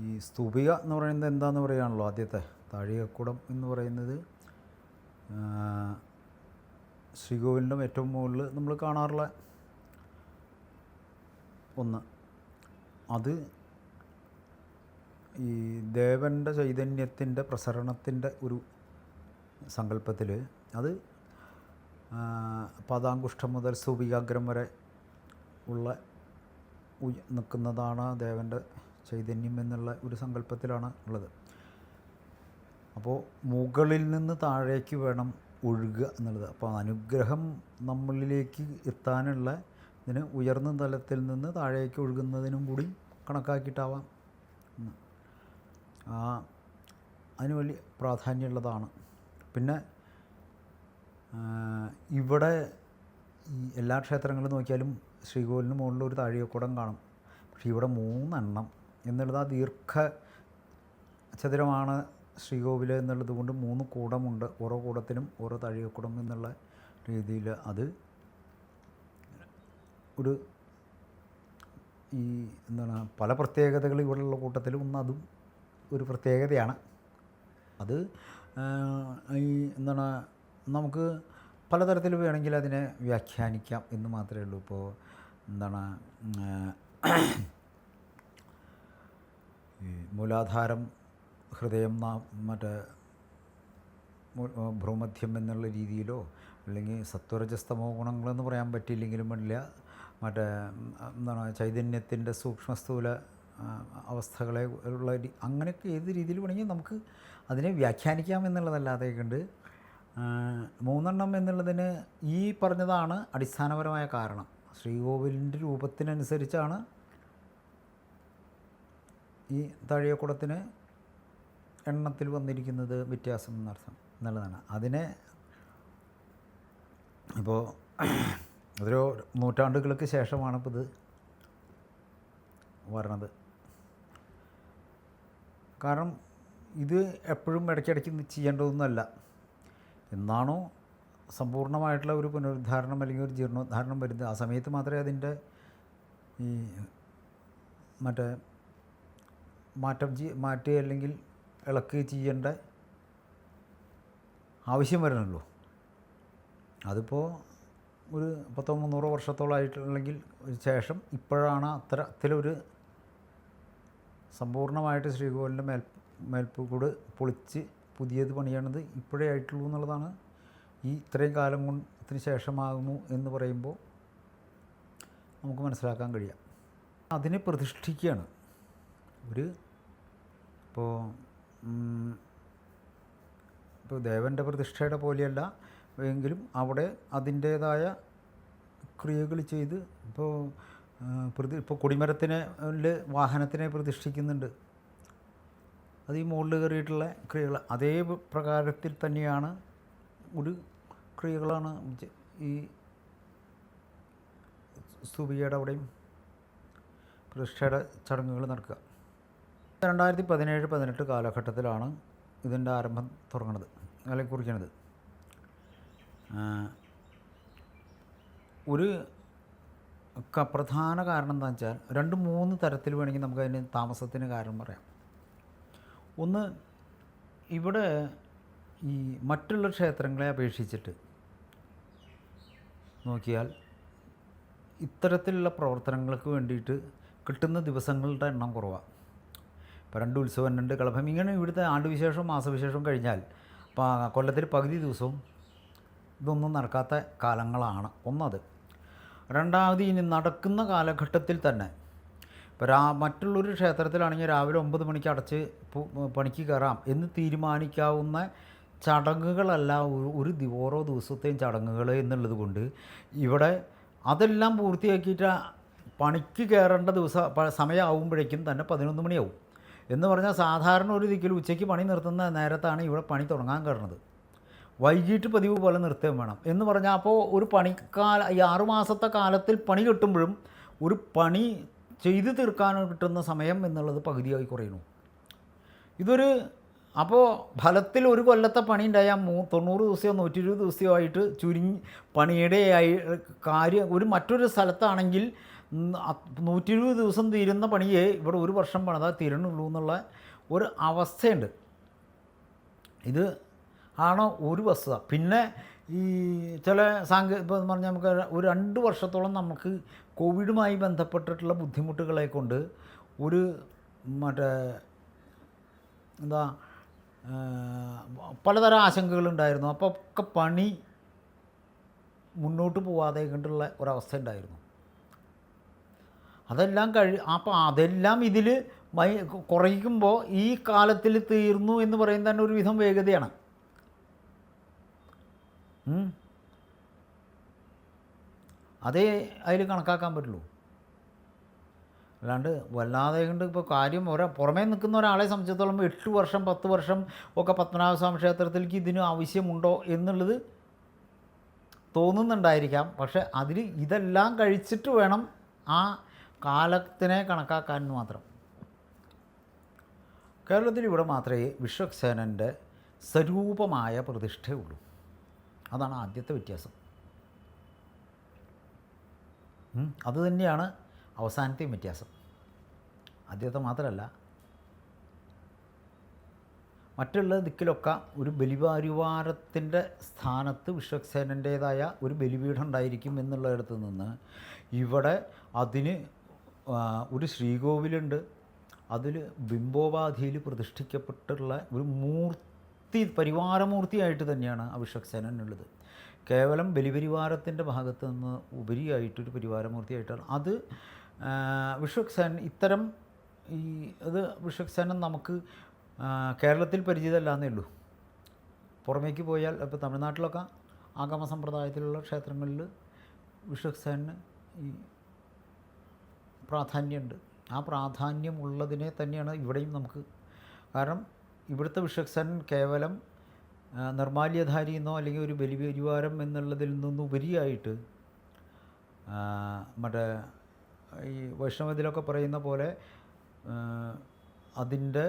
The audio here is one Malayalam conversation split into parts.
ഈ സ്തൂപിക എന്ന് പറയുന്നത് എന്താന്ന് പറയുകയാണല്ലോ ആദ്യത്തെ താഴികക്കുടം എന്ന് പറയുന്നത്. ശ്രീകോവിലിന്റെ ഏറ്റവും മുകളിൽ നമ്മൾ കാണാറുള്ള ഒന്ന്. അത് ഈ ദേവന്റെ ചൈതന്യത്തിന്റെ പ്രസരണത്തിന്റെ ഒരു സങ്കല്പത്തിൽ അത് പതാങ്കുഷ്ഠം മുതൽ സ്തൂപികാഗ്രം വരെ ഉള്ള നിൽക്കുന്നതാണ് ദേവന്റെ ചൈതന്യം എന്നുള്ള ഒരു സങ്കല്പത്തിലാണ് ഉള്ളത്. അപ്പോൾ മുകളിൽ നിന്ന് താഴേക്ക് വേണം ഒഴുകുക എന്നുള്ളത്. അപ്പോൾ അനുഗ്രഹം നമ്മളിലേക്ക് എത്താനുള്ള ഇതിന് ഉയർന്ന തലത്തിൽ നിന്ന് താഴേക്ക് ഒഴുകുന്നതിനും കൂടി കണക്കാക്കിയിട്ടാവാം. ആ അതിന് വലിയ പ്രാധാന്യമുള്ളതാണ്. പിന്നെ ഇവിടെ ഈ എല്ലാ ക്ഷേത്രങ്ങളും നോക്കിയാലും ശ്രീകോവിലിന് മുകളിൽ ഒരു താഴികക്കുടം കാണും. പക്ഷേ ഇവിടെ മൂന്നെണ്ണം എന്നുള്ളത് ആ ദീർഘ ചതുരമാണ് ശ്രീകോവിൽ എന്നുള്ളത് കൊണ്ട് മൂന്ന് കൂടമുണ്ട്. ഓരോ കൂടത്തിനും ഓരോ തഴികക്കൂടം എന്നുള്ള രീതിയിൽ അത് ഒരു ഈ എന്താണ് പല പ്രത്യേകതകൾ ഇവിടെയുള്ള കൂട്ടത്തിൽ ഒന്ന് അതും ഒരു പ്രത്യേകതയാണ്. അത് ഈ എന്താണ് നമുക്ക് പലതരത്തിൽ വേണമെങ്കിൽ അതിനെ വ്യാഖ്യാനിക്കാം എന്ന് മാത്രമേ ഉള്ളൂ. ഇപ്പോൾ എന്താണ് ഈ മൂലാധാരം ഹൃദയം നാ- മറ്റേ ഭ്രൂമധ്യം എന്നുള്ള രീതിയിലോ അല്ലെങ്കിൽ സത്വരജസ്തമോ ഗുണങ്ങളെന്ന് പറയാൻ പറ്റിയില്ലെങ്കിലും വേണ്ടില്ല മറ്റേ എന്താണ് ചൈതന്യത്തിന്റെ സൂക്ഷ്മസ്ഥൂല അവസ്ഥകളെ ഉള്ള അങ്ങനെയൊക്കെ ഏത് രീതിയിൽ വേണമെങ്കിൽ നമുക്ക് അതിനെ വ്യാഖ്യാനിക്കാം എന്നുള്ളതല്ലാതെ കണ്ട് മൂന്നെണ്ണം എന്നുള്ളതിന് ഈ പറഞ്ഞതാണ് അടിസ്ഥാനപരമായ കാരണം. ശ്രീകോവിലിന്റെ രൂപത്തിനനുസരിച്ചാണ് ഈ താഴികക്കുടത്തിന് എണ്ണത്തിൽ വന്നിരിക്കുന്നത് വ്യത്യാസം എന്നർത്ഥം എന്നുള്ളതാണ് അതിനെ ഇപ്പോൾ ഓരോ നൂറ്റാണ്ടുകൾക്ക് ശേഷമാണ് ഇപ്പോൾ ഇത് വരണത്. കാരണം ഇത് എപ്പോഴും ഇടയ്ക്കിടയ്ക്ക് ചെയ്യേണ്ടതൊന്നുമല്ല. എന്നാണോ സമ്പൂർണമായിട്ടുള്ള ഒരു പുനരുദ്ധാരണം അല്ലെങ്കിൽ ഒരു ജീർണോദ്ധാരണം വരുന്നത്. ആ സമയത്ത് മാത്രമേ അതിന്റെ ഈ മറ്റേ മാറ്റം മാറ്റുക അല്ലെങ്കിൽ ഇളക്കുകയോ ചെയ്യേണ്ട ആവശ്യം വരണമല്ലോ അതിപ്പോൾ ഒരു പത്തോ മുന്നൂറോ വർഷത്തോളമായിട്ടുണ്ടെങ്കിൽ ശേഷം ഇപ്പോഴാണ് അത്തരത്തിലൊരു സമ്പൂർണമായിട്ട് ശ്രീകോവിലിന്റെ മേൽ മേൽപ്പൂക്കൂട് പൊളിച്ച് പുതിയത് പണിയണത്. ഇപ്പോഴേ ആയിട്ടുള്ളൂ എന്നുള്ളതാണ് ഈ ഇത്രയും കാലം കൊണ്ടത്തിന് ശേഷമാകുന്നു എന്ന് പറയുമ്പോൾ നമുക്ക് മനസ്സിലാക്കാൻ കഴിയാം. അതിനെ പ്രതിഷ്ഠിക്കുകയാണ്. ഒരു ഇപ്പോൾ ഇപ്പോൾ ദേവന്റെ പ്രതിഷ്ഠയുടെ പോലെയല്ല എങ്കിലും അവിടെ അതിന്റേതായ ക്രിയകൾ ചെയ്ത് ഇപ്പോൾ പ്രതി ഇപ്പോൾ കൊടിമരത്തിനെ വാഹനത്തിനെ പ്രതിഷ്ഠിക്കുന്നുണ്ട് അത് ഈ മുകളിൽ കയറിയിട്ടുള്ള ക്രിയകൾ അതേ പ്രകാരത്തിൽ തന്നെയാണ് ഒരു ക്രിയകളാണ് ഈ സ്തൂപികയുടെ അവിടെയും പ്രതിഷ്ഠയുടെ ചടങ്ങുകൾ നടക്കുക രണ്ടായിരത്തി പതിനേഴ് പതിനെട്ട് കാലഘട്ടത്തിലാണ് ഇതിന്റെ ആരംഭം തുടങ്ങണത് അല്ലെങ്കിൽ കുറിക്കണത്. ഒരു പ്രധാന കാരണം എന്താ വെച്ചാൽ രണ്ട് മൂന്ന് തരത്തിൽ വേണമെങ്കിൽ നമുക്ക് അതിന് താമസത്തിന് കാരണം പറയാം. ഒന്ന് ഇവിടെ ഈ മറ്റുള്ള ക്ഷേത്രങ്ങളെ അപേക്ഷിച്ചിട്ട് നോക്കിയാൽ ഇത്തരത്തിലുള്ള പ്രവർത്തനങ്ങൾക്ക് വേണ്ടിയിട്ട് കിട്ടുന്ന ദിവസങ്ങളുടെ എണ്ണം കുറവാണ് ഇപ്പോൾ രണ്ട് ഉത്സവം രണ്ട് കളഭം ഇങ്ങനെ ഇവിടുത്തെ ആണ്ടുവിശേഷവും മാസവിശേഷവും കഴിഞ്ഞാൽ അപ്പോൾ കൊല്ലത്തിൽ പകുതി ദിവസവും ഇതൊന്നും നടക്കാത്ത കാലങ്ങളാണ് ഒന്നത്. രണ്ടാമത് ഇനി നടക്കുന്ന കാലഘട്ടത്തിൽ തന്നെ ഇപ്പോൾ രാ മറ്റുള്ളൊരു ക്ഷേത്രത്തിലാണെങ്കിൽ രാവിലെ ഒമ്പത് മണിക്ക് അടച്ച് പണിക്ക് കയറാം എന്ന് തീരുമാനിക്കാവുന്ന ചടങ്ങുകളല്ല ഒരു- ഓരോ ദിവസത്തെയും ചടങ്ങുകൾ എന്നുള്ളത് കൊണ്ട് ഇവിടെ അതെല്ലാം പൂർത്തിയാക്കിയിട്ട് പണിക്ക് കയറേണ്ട ദിവസം സമയമാകുമ്പോഴേക്കും തന്നെ പതിനൊന്ന് മണിയാവും. എന്ന് പറഞ്ഞാൽ സാധാരണ ഒരു ദിക്കിൽ ഉച്ചയ്ക്ക് പണി നിർത്തുന്ന നേരത്താണ് ഇവിടെ പണി തുടങ്ങാൻ കയറുന്നത്. വൈകിട്ട് പതിവ് പോലെ നിർത്തുകയും വേണം. എന്ന് പറഞ്ഞാൽ അപ്പോൾ ഒരു പണിക്കാല ഈ ആറുമാസത്തെ കാലത്തിൽ പണി കിട്ടുമ്പോഴും ഒരു പണി ചെയ്തു തീർക്കാൻ കിട്ടുന്ന സമയം എന്നുള്ളത് പകുതിയായി കുറയുന്നു. ഇതൊരു അപ്പോൾ ഫലത്തിൽ ഒരു കൊല്ലത്തെ പണി ഉണ്ടായാൽ മൂ തൊണ്ണൂറ് ദിവസമോ നൂറ്റി ഇരുപത് ദിവസമോ ആയിട്ട് ചുരുങ്ങി പണിയുടെ ആയി കാര്യം ഒരു മറ്റൊരു സ്ഥലത്താണെങ്കിൽ നൂറ്റി ഇരുപത് ദിവസം തീരുന്ന പണിയെ ഇവിടെ ഒരു വർഷം പണിതാൽ തീരണുള്ളൂ എന്നുള്ള ഒരു അവസ്ഥയുണ്ട്. ഇത് ആണ് ഒരു വസ്തുത? പിന്നെ ഈ ചില സാങ്കേ ഇപ്പോൾ പറഞ്ഞാൽ നമുക്ക് ഒരു രണ്ട് വർഷത്തോളം നമുക്ക് കോവിഡുമായി ബന്ധപ്പെട്ടിട്ടുള്ള ബുദ്ധിമുട്ടുകളെ കൊണ്ട് ഒരു മറ്റേ എന്താ പലതരം ആശങ്കകളുണ്ടായിരുന്നു അപ്പോൾ ഒക്കെ പണി മുന്നോട്ട് പോവാതെ കണ്ടുള്ള ഒരവസ്ഥ ഉണ്ടായിരുന്നു. അതെല്ലാം കഴി അപ്പോൾ അതെല്ലാം ഇതിൽ മൈ കുറയ്ക്കുമ്പോൾ ഈ കാലത്തിൽ തീർന്നു എന്ന് പറയുന്നത് തന്നെ ഒരു വിധം വേഗതയാണ്. അതേ അതിൽ കണക്കാക്കാൻ പറ്റുള്ളൂ. അല്ലാണ്ട് വല്ലാതെ കൊണ്ട് ഇപ്പോൾ കാര്യം ഒരാ പുറമേ നിൽക്കുന്ന ഒരാളെ സംബന്ധിച്ചിടത്തോളം എട്ട് വർഷം പത്ത് വർഷം ഒക്കെ പത്മനാഭ സ്വാമി ക്ഷേത്രത്തിലേക്ക് ഇതിന് ആവശ്യമുണ്ടോ എന്നുള്ളത് തോന്നുന്നുണ്ടായിരിക്കാം. പക്ഷേ അതിൽ ഇതെല്ലാം കഴിച്ചിട്ട് വേണം ആ കാലത്തിനെ കണക്കാക്കാൻ മാത്രം. കേരളത്തിൽ ഇവിടെ മാത്രമേ വിശ്വക്സേനന്റെ സ്വരൂപമായ പ്രതിഷ്ഠയുള്ളൂ. അതാണ് ആദ്യത്തെ വ്യത്യാസം. അതുതന്നെയാണ് അത് തന്നെയാണ് അവസാനത്തെയും വ്യത്യാസം. ആദ്യത്തെ മാത്രമല്ല മറ്റുള്ള ദിക്കിലൊക്കെ ഒരു ബലിപാരിവാരത്തിന്റെ സ്ഥാനത്ത് വിശ്വക്സേനന്റേതായ ഒരു ബലിപീഠം ഉണ്ടായിരിക്കും എന്നുള്ളിടത്ത് നിന്ന് ഇവിടെ അതിന് ഒരു ശ്രീകോവിലുണ്ട്. അതിൽ ബിംബോപാധിയിൽ പ്രതിഷ്ഠിക്കപ്പെട്ടുള്ള ഒരു മൂർത്തി പരിവാരമൂർത്തിയായിട്ട് തന്നെയാണ് ആ ഉള്ളത്. കേവലം ബലിപരിവാരത്തിന്റെ ഭാഗത്ത് നിന്ന് ഉപരിയായിട്ടൊരു പരിവാരമൂർത്തിയായിട്ടാണ്. അത് ആ, സേൻ ഇത്തരം ഈ അത് വിഷ്വക്സേനൻ നമുക്ക് ആ, കേരളത്തിൽ പരിചിതമല്ലാന്നേ ഉള്ളൂ. പുറമേക്ക് പോയാൽ ഇപ്പോൾ തമിഴ്നാട്ടിലൊക്കെ ആഗമ സമ്പ്രദായത്തിലുള്ള ക്ഷേത്രങ്ങളിൽ സേനന് ഈ പ്രാധാന്യമുണ്ട്. ആ പ്രാധാന്യം ഉള്ളതിനെ തന്നെയാണ് ഇവിടെയും നമുക്ക്. കാരണം ഇവിടുത്തെ വിഷക്സൻ കേവലം നിർമാല്യധാരി എന്നോ അല്ലെങ്കിൽ ഒരു ബലിപരിവാരം എന്നുള്ളതിൽ നിന്നുപരിയായിട്ട് മറ്റേ ഈ വൈഷ്ണവത്തിലൊക്കെ പറയുന്ന പോലെ അതിന്റെ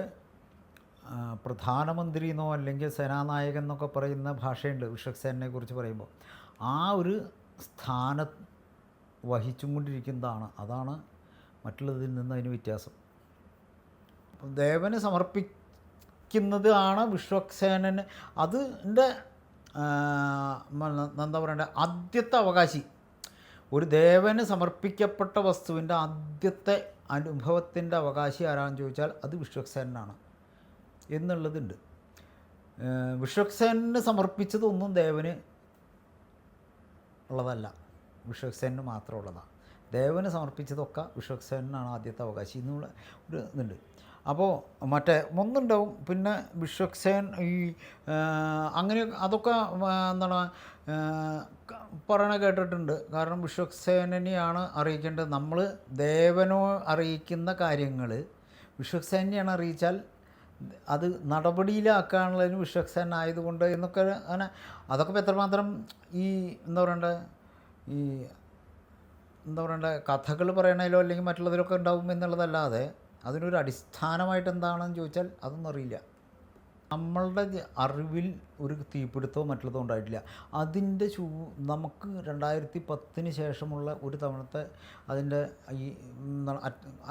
പ്രധാനമന്ത്രി എന്നോ അല്ലെങ്കിൽ സേനാനായകൻ എന്നൊക്കെ പറയുന്ന ഭാഷയുണ്ട് വിഷക്സേനെ കുറിച്ച് പറയുമ്പോൾ. ആ ഒരു സ്ഥാനം വഹിച്ചുകൊണ്ടിരിക്കുന്നതാണ്. അതാണ് മറ്റുള്ളതിൽ നിന്ന് അതിന് വ്യത്യാസം. അപ്പം ദേവന് സമർപ്പിക്കുന്നത് ആണ് വിശ്വക്സേനന് എന്റെ എന്താ പറയണ്ടേ ആദ്യത്തെ അവകാശി. ഒരു ദേവന് സമർപ്പിക്കപ്പെട്ട വസ്തുവിന്റെ ആദ്യത്തെ അനുഭവത്തിന്റെ അവകാശി ആരാണെന്ന് ചോദിച്ചാൽ അത് വിശ്വക്സേനാണ് എന്നുള്ളതുണ്ട്. വിശ്വക്സേനന് സമർപ്പിച്ചതൊന്നും ദേവന് ഉള്ളതല്ല. വിശ്വക്സേനന് മാത്രമുള്ളതാണ്. ദേവന് സമർപ്പിച്ചതൊക്കെ വിശ്വക്സേനാണ് ആദ്യത്തെ അവകാശി എന്നുള്ള ഒരു ഇതുണ്ട്. അപ്പോൾ മറ്റേ ഒന്നുണ്ടാവും പിന്നെ വിശ്വക്സേൻ ഈ അങ്ങനെ അതൊക്കെ എന്താണ് പറയണ കേട്ടിട്ടുണ്ട്. കാരണം വിശ്വക്സേനെയാണ് അറിയിക്കേണ്ടത്. നമ്മൾ ദേവനോ അറിയിക്കുന്ന കാര്യങ്ങൾ വിശ്വക്സേനെയാണ് അറിയിച്ചാൽ അത് നടപടിയിലാക്കാനുള്ളതിന് വിശ്വക്സേന ആയതുകൊണ്ട് എന്നൊക്കെ അങ്ങനെ അതൊക്കെ എത്രമാത്രം ഈ എന്താ പറയണ്ടേ ഈ എന്താ പറയണ്ട കഥകൾ പറയണതിലോ അല്ലെങ്കിൽ മറ്റുള്ളവരൊക്കെ ഉണ്ടാവും എന്നുള്ളതല്ലാതെ അതിനൊരു അടിസ്ഥാനമായിട്ട് എന്താണെന്ന് ചോദിച്ചാൽ അതൊന്നും അറിയില്ല. നമ്മളുടെ അറിവിൽ ഒരു തീപിടുത്തമോ മറ്റുള്ളതോ ഉണ്ടായിട്ടില്ല. അതിന്റെ ചൂ നമുക്ക് രണ്ടായിരത്തി പത്തിന് ശേഷമുള്ള ഒരു തവണത്തെ അതിന്റെ ഈ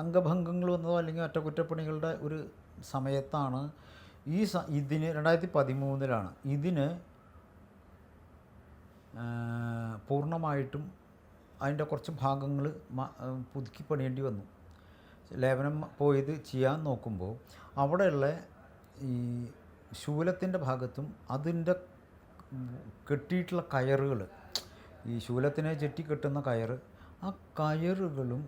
അംഗഭംഗങ്ങൾ വന്നതോ അല്ലെങ്കിൽ അറ്റകുറ്റപ്പണികളുടെ ഒരു സമയത്താണ് ഈ സ ഇതിന് രണ്ടായിരത്തി പതിമൂന്നിലാണ് ഇതിന് പൂർണമായിട്ടും അതിന്റെ കുറച്ച് ഭാഗങ്ങൾ പുതുക്കി പണിയേണ്ടി വന്നു. ലേപനം പോയത് ചെയ്യാൻ നോക്കുമ്പോൾ അവിടെയുള്ള ഈ ശൂലത്തിന്റെ ഭാഗത്തും അതിന്റെ കെട്ടിയിട്ടുള്ള കയറുകൾ ഈ ശൂലത്തിനെ ചെട്ടി കെട്ടുന്ന കയറ് ആ കയറുകളും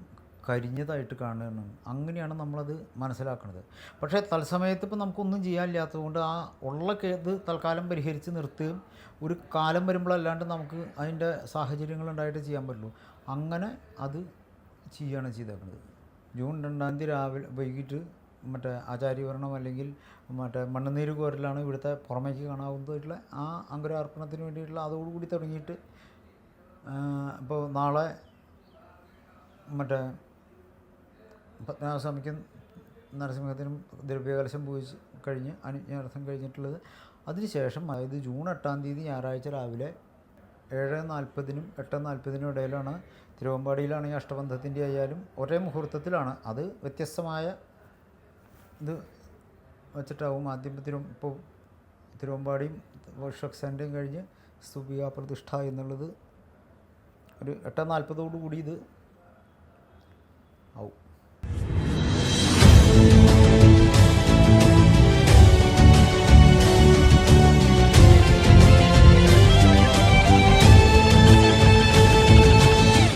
കരിഞ്ഞതായിട്ട് കാണുന്നു. അങ്ങനെയാണ് നമ്മളത് മനസ്സിലാക്കുന്നത്. പക്ഷേ തത്സമയത്ത് ഇപ്പം നമുക്കൊന്നും ചെയ്യാനില്ലാത്തതുകൊണ്ട് ആ ഉള്ള കേത് തൽക്കാലം പരിഹരിച്ച് നിർത്തുകയും ഒരു കാലം വരുമ്പോഴല്ലാണ്ട് നമുക്ക് അതിന്റെ സാഹചര്യങ്ങളുണ്ടായിട്ട് ചെയ്യാൻ പറ്റുള്ളൂ. അങ്ങനെ അത് ചെയ്യുകയാണ് ചെയ്തേക്കുന്നത്. ജൂൺ രണ്ടാം തീയതി രാവിലെ വൈകിട്ട് മറ്റേ ആചാര്യവരണം അല്ലെങ്കിൽ മറ്റേ മണ്ണുനീര് കോരലാണ് ഇവിടുത്തെ പുറമേക്ക് കാണാവുന്നതായിട്ടുള്ള ആ അങ്കുരാർപ്പണത്തിന് വേണ്ടിയിട്ടുള്ള അതോടുകൂടി തുടങ്ങിയിട്ട് ഇപ്പോൾ നാളെ മറ്റേ പത്മനാഭസ്വാമിക്കും നരസിംഹത്തിനും ദ്രവ്യകലശം പൂജിച്ച് കഴിഞ്ഞ് അനുജ്ഞാർത്ഥം കഴിഞ്ഞിട്ടുള്ളത്. അതിനുശേഷം അതായത് ജൂൺ എട്ടാം തീയതി ഞായറാഴ്ച രാവിലെ ഏഴ് നാൽപ്പതിനും എട്ട് നാൽപ്പതിനും ഇടയിലാണ് തിരുവമ്പാടിയിലാണെങ്കിൽ അഷ്ടബന്ധത്തിന്റെ ആയാലും ഒരേ മുഹൂർത്തത്തിലാണ്. അത് വ്യത്യസ്തമായ ഇത് വെച്ചിട്ടാവും. ആദ്യം തിരു ഇപ്പോൾ തിരുവമ്പാടിയും വർഷക്സന്റെയും കഴിഞ്ഞ് സ്തുപിക പ്രതിഷ്ഠ എന്നുള്ളത് ഒരു എട്ട് നാൽപ്പതോടു കൂടി ഇത്